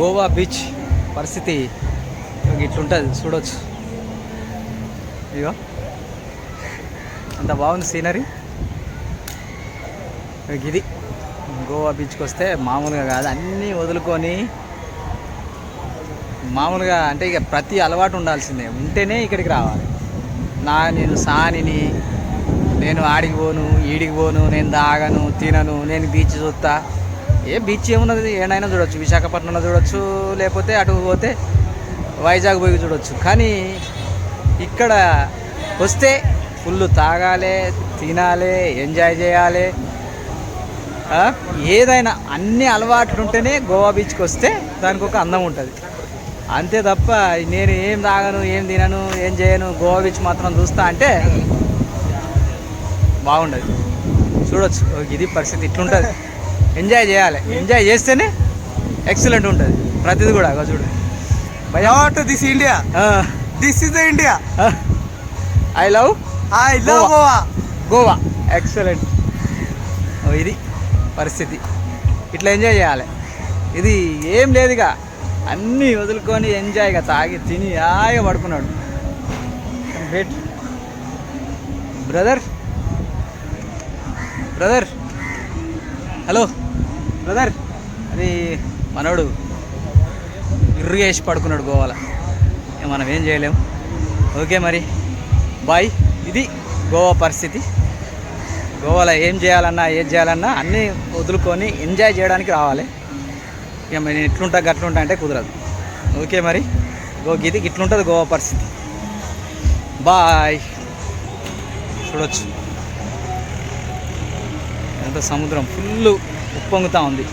Goa beach పరిస్థితి ఇట్లుంటుంది చూడొచ్చు. ఇగో అంత బాగుంది సీనరీ. ఇది గోవా బీచ్కి వస్తే మామూలుగా కాదు అన్నీ వదులుకొని మామూలుగా అంటే ఇక ప్రతి అలవాటు ఉండాల్సిందే ఉంటేనే ఇక్కడికి రావాలి. నా నేను సానిని నేను ఆడికి పోను ఈడికి పోను నేను దాగను తినను నేను బీచ్ చూస్తా. ఏ బీచ్ ఏమున్నది? ఏడైనా చూడొచ్చు. విశాఖపట్నంలో చూడొచ్చు. లేకపోతే అటు పోతే వైజాగ్ పోయి చూడొచ్చు. కానీ ఇక్కడ వస్తే ఫుల్ తాగాలి తినాలి ఎంజాయ్ చేయాలి. ఏదైనా అన్ని అలవాట్లు ఉంటేనే గోవా బీచ్కి వస్తే దానికి ఒక అందం ఉంటుంది. అంతే తప్ప నేను ఏం తాగను ఏం తినను ఏం చేయను గోవా బీచ్ మాత్రం చూస్తా అంటే బాగుండదు. చూడొచ్చు. ఇది పరిస్థితి ఇట్లుంటుంది. ఎంజాయ్ చేయాలి. ఎంజాయ్ చేస్తేనే ఎక్సలెంట్ ఉంటుంది. ప్రతిది కూడా చూడు. Not this India. This is the India. I love love Goa. Goa. Goa excellent ఇది పరిస్థితి. ఇట్లా ఎంజాయ్ చేయాలి. ఇది ఏం లేదుగా. అన్నీ వదులుకొని ఎంజాయ్గా తాగి తిని హాయిగా పడుకున్నాడు. Wait brother brother hello brother. అది మనోడు ఇర్రుగా వేసి పడుకున్నాడు గోవాల. ఇక మనం ఏం చేయలేము ఓకే మరి. బాయ్. ఇది గోవా పరిస్థితి. గోవాలో ఏం చేయాలన్నా ఏం చేయాలన్నా అన్నీ వదులుకొని ఎంజాయ్ చేయడానికి రావాలి. ఇక మరి నేను ఇట్లుంటా గట్లుంటా అంటే కుదరదు. ఓకే మరి. గో గీతి ఇట్లుంటుంది గోవా పరిస్థితి. బాయ్. చూడొచ్చు. ఎంత సముద్రం ఫుల్ ఉప్పొంగుతూ ఉంది.